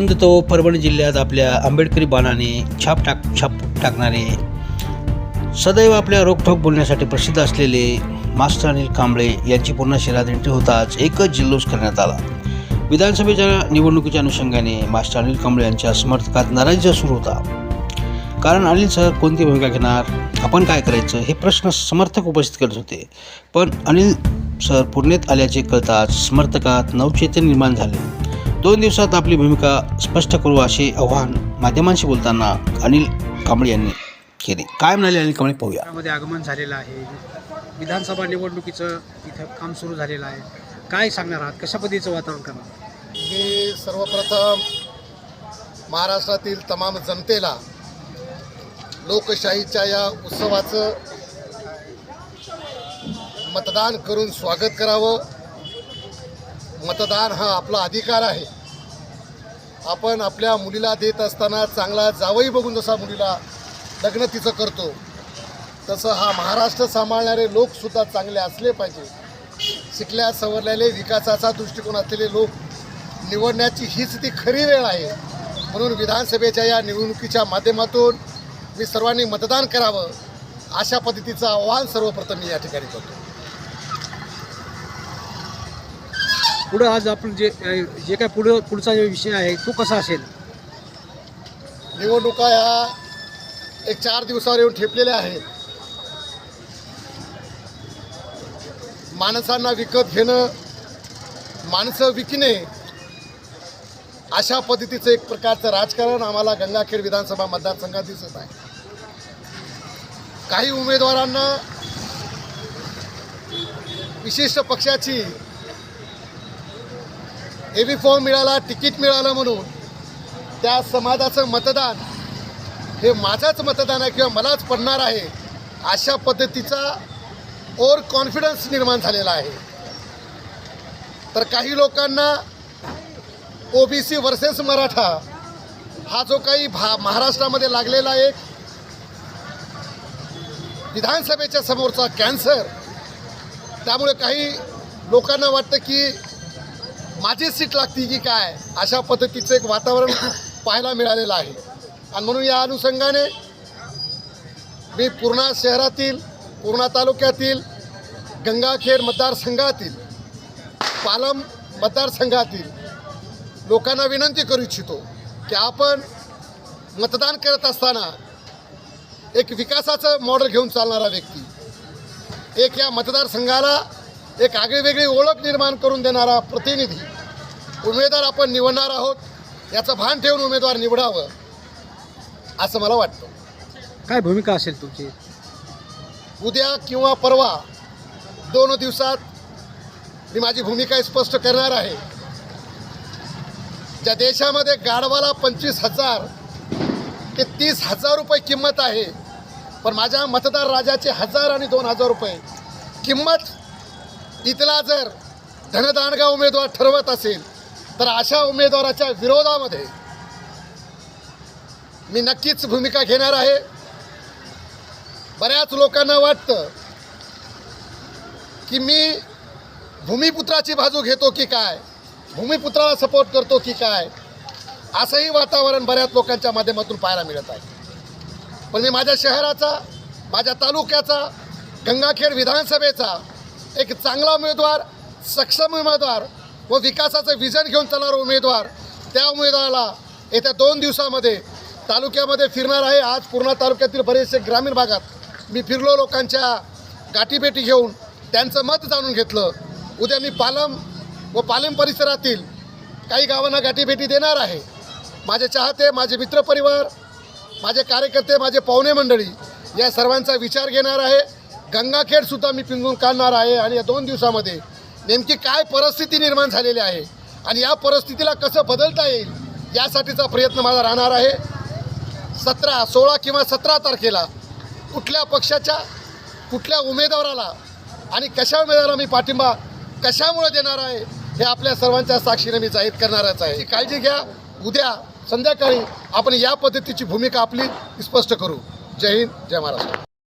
जी देतो. तो परभणी जिल्ह्यात आपल्या आंबेडकरी बाणाने छाप टाक छाप टाकणारे सदैव आपल्या रोखठोक बोलण्यासाठी प्रसिद्ध असलेले मास्टर अनिल कांबळे यांची पूर्ण शहरात एंट्री होताच एकच जल्लोष करण्यात आला. विधानसभेच्या निवडणुकीच्या अनुषंगाने मास्टर अनिल कांबळे यांच्या समर्थकात नाराजीचा सुरू होता. कारण अनिल सर कोणती भूमिका घेणार आपण काय करायचं हे प्रश्न समर्थक उपस्थित करत होते. पण अनिल सर पुण्यात आल्याचे कळताच समर्थकात नवचैतन्य निर्माण झाले. दोन दिवसात आपली भूमिका स्पष्ट करू असे आव्हान माध्यमांशी बोलताना अनिल कांबळे यांनी केले. काय म्हणाले अनिल कांबळे? पाहूया. मध्ये आगमन झालेलं आहे. विधानसभा निवडणुकीचं इथं काम सुरू झालेलं आहे. काय सांगणार आहात? कशा पद्धतीचं वातावरण करणार मी सर्वप्रथम महाराष्ट्रातील तमाम जनतेला लोकशाहीच्या या उत्सवाचं मतदान करून स्वागत करावं. मतदान हा आपला अधिकार आहे. आपण आपल्या मुलीला देत असताना चांगला जावई बघून जसा मुलीला लग्न तिचं करतो तसं हा महाराष्ट्र सांभाळणारे लोकसुद्धा चांगले असले पाहिजे. शिकल्या सवरलेले विकासाचा दृष्टिकोन असलेले लोक निवडण्याची हीच ती खरी वेळ आहे. म्हणून विधानसभेच्या या निवडणुकीच्या माध्यमातून मी सर्वांनी मतदान करावं अशा पद्धतीचं आव्हान सर्वप्रथम मी या ठिकाणी करतो. पुढं आज आपण जे जे काय पुढं पुढचा जो विषय आहे तो कसा असेल? निवडणुका ह्या एक चार दिवसावर येऊन ठेपलेल्या आहेत. माणसांना विकत घेणं माणसं विकणे अशा पद्धतीचं एक प्रकारचं राजकारण आम्हाला गंगाखेड विधानसभा मतदारसंघात दिसत आहे. काही उमेदवारांना विशिष्ट पक्षाची ए बी फॉर्म मिळाला तिकीट मिळालं म्हणून त्या समाजाचं मतदान हे माझाच मतदान आहे किंवा मलाच पडणार आहे अशा पद्धतीचा ओव्हर कॉन्फिडन्स निर्माण झालेला आहे. तर काही लोकांना ओबीसी वर्सेस मराठा हा जो काही भा महाराष्ट्रामध्ये लागलेला एक विधानसभेच्या समोरचा कॅन्सर त्यामुळे काही लोकांना वाटतं की माझी सीट लागती की काय? अशा पद्धतीचं एक वातावरण पाहायला मिळालेलं आहे. आणि म्हणून या अनुषंगाने मी पूर्णा शहरातील पूर्णा तालुक्यातील गंगाखेड मतदारसंघातील पालम मतदारसंघातील लोकांना विनंती करू इच्छितो की आपण मतदान करत असताना एक विकासाचं मॉडेल घेऊन चालणारा व्यक्ती एक या मतदारसंघाला एक आगळीवेगळी ओळख निर्माण करून देणारा प्रतिनिधी. उमेदवार आपण निवडणार आहोत याचं भान ठेवून उमेदवार निवडावं असं मला वाटतं. काय भूमिका असेल तुमची? उद्या किंवा परवा दोन दिवसात मी माझी भूमिका स्पष्ट करणार आहे. ज्या देशामध्ये गाढवाला पंचवीस हजार ते तीस हजार रुपये किंमत आहे पण माझ्या मतदार राजाचे हजार आणि दोन हजार रुपये किंमत इथला जर धनदांडगा उमेदवार ठरवत असेल तर अशा उमेदवाराच्या विरोधामध्ये मी नक्कीच भूमिका घेणार आहे. बऱ्याच लोकांना वाटतं की मी भूमिपुत्राची बाजू घेतो की काय? भूमिपुत्राला सपोर्ट करतो की काय? असंही वातावरण बऱ्याच लोकांच्या माध्यमातून पाहायला मिळत आहे. पण मी माझ्या शहराचा माझ्या तालुक्याचा गंगाखेड विधानसभेचा एक चांगला उमेदवार सक्षम उमेदवार व विकासाचं विजन घेऊन चालणारा उमेदवार. त्या उमेदवाराला येत्या दोन दिवसामध्ये तालुक्यामध्ये फिरणार आहे. आज पूर्णा तालुक्यातील बरेचसे ग्रामीण भागात मी फिरलो लोकांच्या गाठीभेटी घेऊन. त्यांचं मत जाणून घेतलं. उद्या मी पालम व पालम परिसरातील काही गावांना गाठीभेटी देणार आहे. माझे चाहते माझे मित्रपरिवार माझे कार्यकर्ते माझे पाहुणे मंडळी या सर्वांचा विचार घेणार आहे. गंगाखेडसुद्धा मी पिंजून काढणार आहे आणि या दोन दिवसामध्ये नेमकी काय परिस्थिती निर्माण झालेली आहे आणि या परिस्थितीला कसं बदलता येईल यासाठीचा प्रयत्न माझा राहणार आहे. सतरा सोळा किंवा सतरा तारखेला कुठल्या पक्षाच्या कुठल्या उमेदवाराला आणि कशा उमेदवाराला मी पाठिंबा कशामुळे देणार आहे हे आपल्या सर्वांच्या साक्षीने मी जाहीर करणारच आहे. काळजी घ्या. उद्या संध्याकाळी आपण या पद्धतीची भूमिका आपली स्पष्ट करू. जय हिंद जय महाराष्ट्र.